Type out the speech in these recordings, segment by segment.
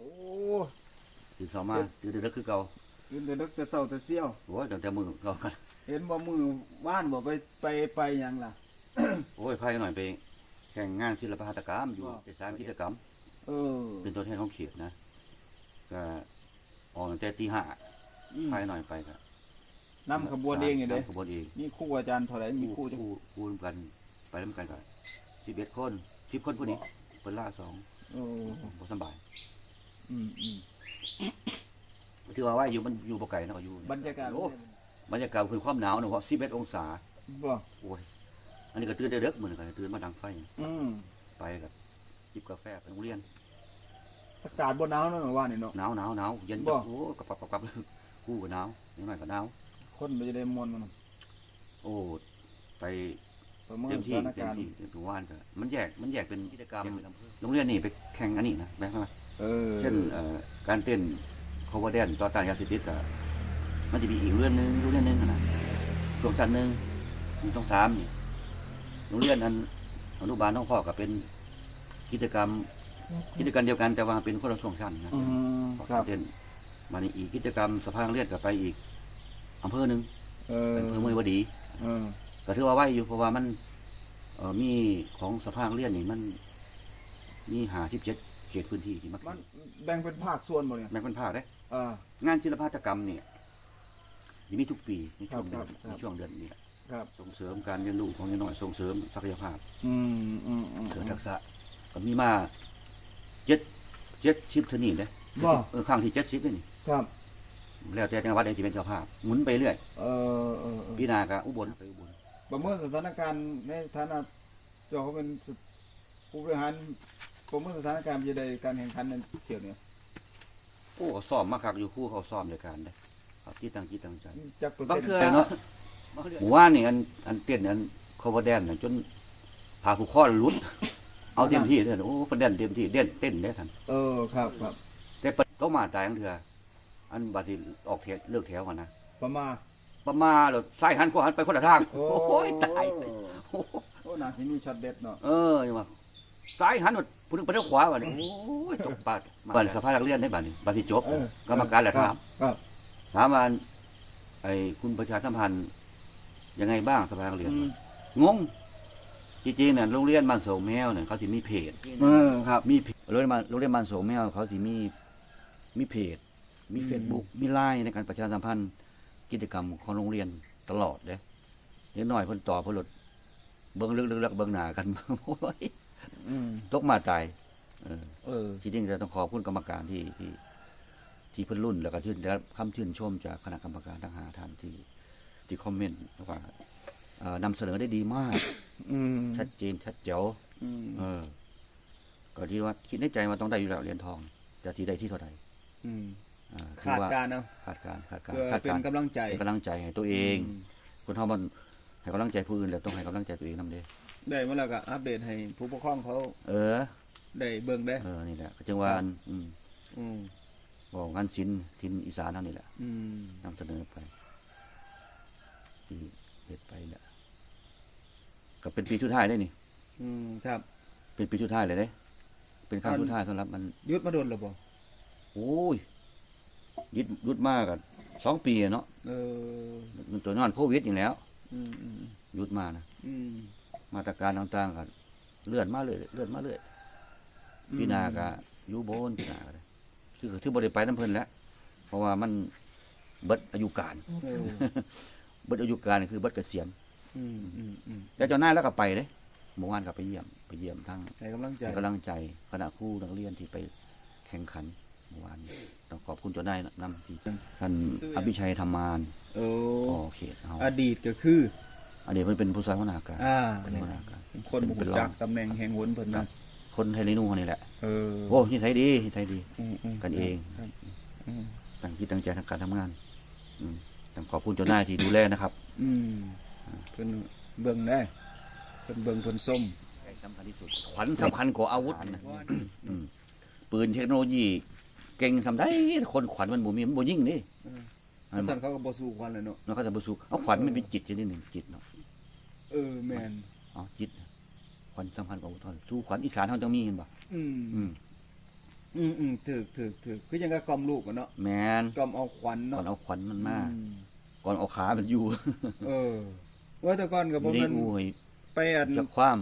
อ้ตื่นเช้ามาตื่นเด็กคือเก่ายืนแต่ดึกแต่เช้าแต่เสี้ยวโอ้ยตั้งแต่มือเก่ากันเห็นบ่มือว่านบ่ไปไปไปหยังล่ะ โอ้ยพายหน่อยไปแข่งงานศิลปหัตถกรรมอยู่ว้าวเจ็ดสามกิจกรรม เออ เป็นตัวแทนของเขตนะ ก็ออกตั้งแต่ตีห้าอืมพายหน่อยไปก็นำขบวนเองนี่เด้นำขบวนเองมีครูอาจารย์เท่าไหร่มีครูคู่จักคู่คู่ร่วมกัน ไปร่วมกันกันสิบเอ็ดคนสิบคนพอดีเปิดล่าสองโอ้บ่สำบาย อืมอืมที่ว่าว่าอยู่มันอยู่บ่ไกลเนาะอยู่บรรยากาศโอ้บรรยากาศคือความหนาวเนาะสิบเอ็ดองศาบ่โอ้ยอันนี้ก็ตื่นแต่เด็กเหมือนกันตื่นมาดังไฟอืมไปกับจิบกาแฟไปโรงเรียนอากาศบ่หนาวเนาะว่านี่เนาะหนาวหนาวหนาวเย็นบ่โอ้กับกับกับกับคู่กับหนาวนิดหน่อยก็หนาวคนบ่จะได้มวนมันโอ้ไปประเมิเต็นมสที่ถานเต็มการณ์ที่เต็มที่ว่านก็มันแยกมันแยกเป็นกิจกรรมโรงเรียนนี่ไปแข่งอันนี้นะแบบว่า เออเช่นเอ่อการเต้นคอเวอร์แดนต่อต้านยาเสพติดก็มันจะมีอีกเรื่องหนึงโรงเรียนหนึงนะช่วงชั้นหนึ่งมีต้องสามนี่โรงเรียนอันอนุบาลน้องพ่อก็เป็นกิจกรรม กิจกรรมเดียวกันแต่ว่าเป็นคนละช่วงชั้นนะอืมครับเต้นมาในอีกกิจกรรมสภาโรงเรียนก็ไปอีกอำเภอหนึ่งเออเป็นอำเภอเมืองวดี เออก็ถือว่าไหวอยู่เพราะว่ามันเอ่อมีของสภาโรงเรียนนี่มัน มีหาสิบเจ็ด เขตพื้นที่ที่มักมันแบ่งเป็นภาคส่วนบ่เนี่ยแบ่งเป็นภาคได้ เออ งานศิลปหัตถกรรมเนี่ยจะมีทุกปีในช่วงเดือนครับครับ ในช่วงเดือนนี้แหละครับ ส่งเสริมการเรียนรู้ของเด็กน้อยส่งเสริมศักยภาพอืมอืมอืม เสริมทักษะก็มีมาเจ็ดเจ็ดชิปเทานี่เลยบ่ เออข้างที่เจ็ดสิบเลยนี่ครับ แล้วแต่จังหวัดใดที่เป็นเจ้าภาพหมุนไปเรื่อยเออเออเออปีหน้าก็อุบลไปอุบลประเมินสถานการณ์ในฐานะเจ้าเขาเป็นผู้บริหาร ประเมินสถานการณ์จะได้การแข่งขันในเที่ยวนี้โอ้เขาซ้อมมาคักอยู่คู่เขาซ้อมด้วยกันได้ครับที่ตั้งจิตตั้งใจจักเปอร์บาเซ็งนต์เทื่อเนาะหมู่ว่านนี่อันอันเต้นอันคอเวอร์แดนน่ะจนพาผู้ข้อหลุด เอาเต็มที่เลยโอ้ประเด็นเต็มที่เด่นเต้นได้ทันเออครับครับ แต่ปะต้องมาตายทั้งเถื่ออันบาสิออกเทเลือกแถวก่อนนะประมาณประมาณแล้วซ้ายหันขวาหันไปคนละทางโอ้โอ้ยตายโอ้โหโอ้น่าสิมีช็อตเด็ดเนาะเออยังว่า ซ้ายหันหมดผู้หนึงไปทางขวาว่ะนี่โอ้ยตกปาดบันสภาพนักเรียนได้บัดนี้บัดสิจบเออ กรรมการแหละถามครับ ถามว่าไอ้คุณประชาสัมพันธ์ยังไงบ้างสภานักเรียนอืมงงจริงๆเนี่ยโรงเรียนบ้านโสมแมวเนี่ยเขาสิมีเพจ เออครับ มีเพจโรงเรียนบ้านโรงเรียนบ้านโสมแมวเขาสิมีมีเพจ มีอืม เฟซบุ๊กมีไลน์ในการประชาสัมพันธ์กิจกรรมของโรงเรียนตลอดเด้เด็กน้อยเพิ่นต่อเพิ่นลดเบิ่งลึกๆแล้วก็เบิ่งหน้ากัน โอ้ย อืมตกมาตายเออเออที่จริงจะต้องขอบคุณกรรมการที่ที่ที่เพิ่นรุ่นแล้วก็ชื่นได้รับคำชื่นชมจากคณะกรรมการทั้งห้าท่านที่ที่คอมเมนต์ว่าเอ่อนำเสนอได้ดีมาก อืมชัดเจนชัดเจ๋วอืมเออ ก็ที่ว่าคิดในใจว่าต้องได้อยู่แล้วเหรียญทองจะที่ได้ที่เท่าใดอืมอ่าขาดว่าการเนาะขาดการขาดการเพื่อขาดเป็นการกำลังใจ เป็นกำลังใจให้ตัวเอง คนเฮามันให้ กำลังใจผู้อื่นแล้วต้องให้กำลังใจตัวเองนำเด้ได้มาแล้วก็อัปเดตให้ผู้ปกครองเขา เออ ได้เบิ่งได้ เออ นี่แหละก็จึงว่าอันอืมอืมบอกงานศิลป์ทินอีสานเท่านี่แหละอืมนำเสนอไปที่เฮ็ดไปเนี่ยก็เป็นปีสุดท้ายได้นี่อืมครับ เป็นปีสุดท้ายเลยเด้ เป็นครั้งอันสุดท้ายสำหรับมันยุดมาโดนหรือบ่โอ้ยยึดยุดมากกันสองปีอะเนาะเออมันตัวนอนโควิดอย่างแล้วอืมอืม หยุดมานะอืมมาตรการต่างๆก็เลื่อนมาเลยเลื่อนมาเลยพี่นาก็อยู่โบนพี่นาก็ได้คือคือบ่ได้ไปน้ำเพิ่นแล้วเพราะว่ามันเบิดอายุการเออเบิดอายุการนี่คือเบิดเกษียณอืมอืมอืมแต่เจ้านายแล้วก็ไปเด้เมื่อวานก็ไปเยี่ยม ไปเยี่ยมทั้งให้กำลังใจให้กำลังใจคณะครูนักเรียนที่ไปแข่งขัน เมื่อวานนี้ต้องขอบคุณเจ้านายนำที่ท่านอภิชัยธรรมานโอ้พอเขตเฮาอดีตก็คืออันนี้เพิ่นเป็นผู้ช่วยหัวหน้าการอ่าเป็นหัวหน้าการเป็นคนเป็นบุเป็นกรองจากตำแหน่งแห่งหนเพิ่นครันะบคนไทยเลนูคนนี้แหละเออโอ้นิสัยดีนิสัยดีอืมมกันเองครับอืมตั้งจิตตั้งใจทางการทำงานอืมต้องขอบคุณเจ้านายที่ดูแลนะครับ อืมเพิ่นเบิ่งได้เพิ่นเบิ่งเพิ่นส้มสำคัญที่สุดขวัญสำคัญกว่าอาวุธนะอืมปืนเทคโนโลยี เก่งสำได้คนขวัญมันบ่มีมันบ่ยิ่งนี่เพราะฉะนั้นเขาก็บ่สู้ควันเลยเนาะมันก็จะบ่สู้เอาขวัญมันเป็นจิตชนิดหนึ่งจิตเนาะเออแม่นเอาจิตขวัญสำคัญกว่าอาวุธสู้ขวัญอีสานเฮาต้องมีเห็นบ่อืมอืมอืมอืมถึกถึกถึกคือยังก็กล่อมลูกอะเนาะแมนกล่อมเอาขวัญก่อเนาะนเอาขวัญมันมาอืมก่อนเอาขามันอยู่ เออว่าแต่ก่อนกับอผมยู่ในมันอูให้ไปอันจะความ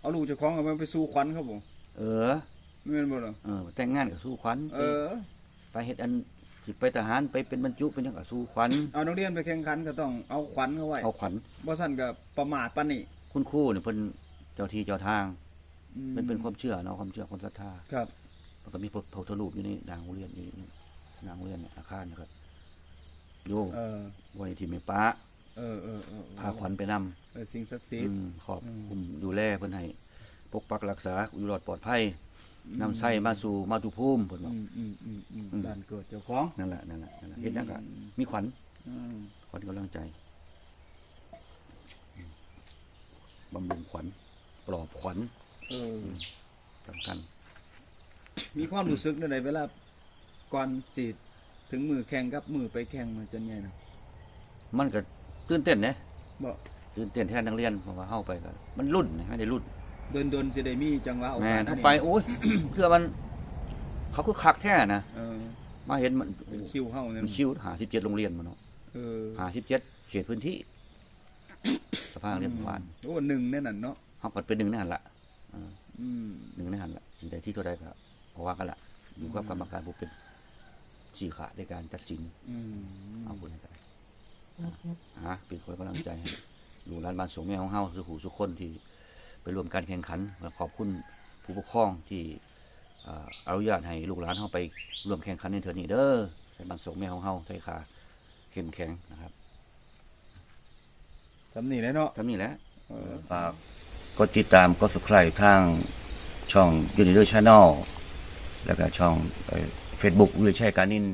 เอาลูกเจ้าของเอามันไปสู่ขวัญครับผมเออไม่ แม่นบ่ล่ะเออแต่งงานกับสู้ขวัญเออ ไปเฮ็ดอันสิไปทหารไปเป็นบรรจุเป็นหยังกับสู้ขวัญเอานักเรียนไปแข่งขันก็ต้องเอาขวัญเข้าไว้เอาขวัญบ่ซั่นก็ประมาทปานนี้คุณครูเนี่ยเพิ่นเจ้าที่เจ้าทาง อืมันเป็นความเชื่อเนาะความเชื่อความศรัทธาครับมันก็มีพระพุทธรูปอยู่ในดางโรงเรียนอยู่ในดางโรงเรียนเนี่ยอาคารนะครับโยเออไว้ที่แม่ป้าเออเออเออพาขวัญไปนำ เออสิ่งศักดิ์สิทธิ์ อืมขอบอืม คุมดูแลเพิ่นให้ปกปักรักษาอยู่รอดปลอดภัย นำไส้มาสู่มาตุภูมิเพิ่นว่าอืมอืมอืมอืมอืม บ้านเกิดเจ้าของ นั่นแหละนั่นแหละนั่นแหละเฮ็ดหยังก็มีขวัญอืมขวัญกำลังใจอืมบำรุงขวัญปลอบขวัญเออ สำคัญ มีความรู้สึกในใดเวลาก่อนสิถึงมือแข่งกับมือไปแข่งมันจะไงนะมันก็ตื่นเต้นเด้บ่ตื่นเต้นแทนนักเรียนเพราะว่าเฮาไปก็มันรุ่นนะไม่ได้รุ่น เดินดนๆสิได้มีจังหวะออกแม่มานเฮาไปโอ้ย เพื่อมัน เขาคือคักแท้นะเออมาเห็นมันเป็นคิวเฮาเนี่ยมันคิวหา17โรงเรียนมาเนาะเออหา17เขตพื้นที่ สภาพนักเรียนวานโอ้หนึ่งแน่นั่นเนาะเฮาก็เป็นหนึ่งในหันละอืมหนึ่งในหันละสิ่งใดที่ตัวใดก็เพราะว่ากันละอยู่กับกรรมการผู้เป็นชี้ขาในการตัดสิน อืมเอาบุญให้กันฮะเป็นคนกำลังใจให้ลูกหลานบ้านสงแม่ของเฮาสุขูสุขคนที่ ไปร่วมการแข่งขันและขอบคุณผู้ปกครองที่เอ่ออนุญาตให้ลูกหลานเฮาไปร่วมแข่งขันในเทือนี้เด้อในบ้านสงแม่ของเฮาไทยคาเข้มแข็งนะครับสำนี่เลยเนาะทำนี้แหละเออฝากกดติดตามกด subscribe ทางช่อง Univer Channel แล้วก็ช่องเฟซบุ๊กวิชัยการนิน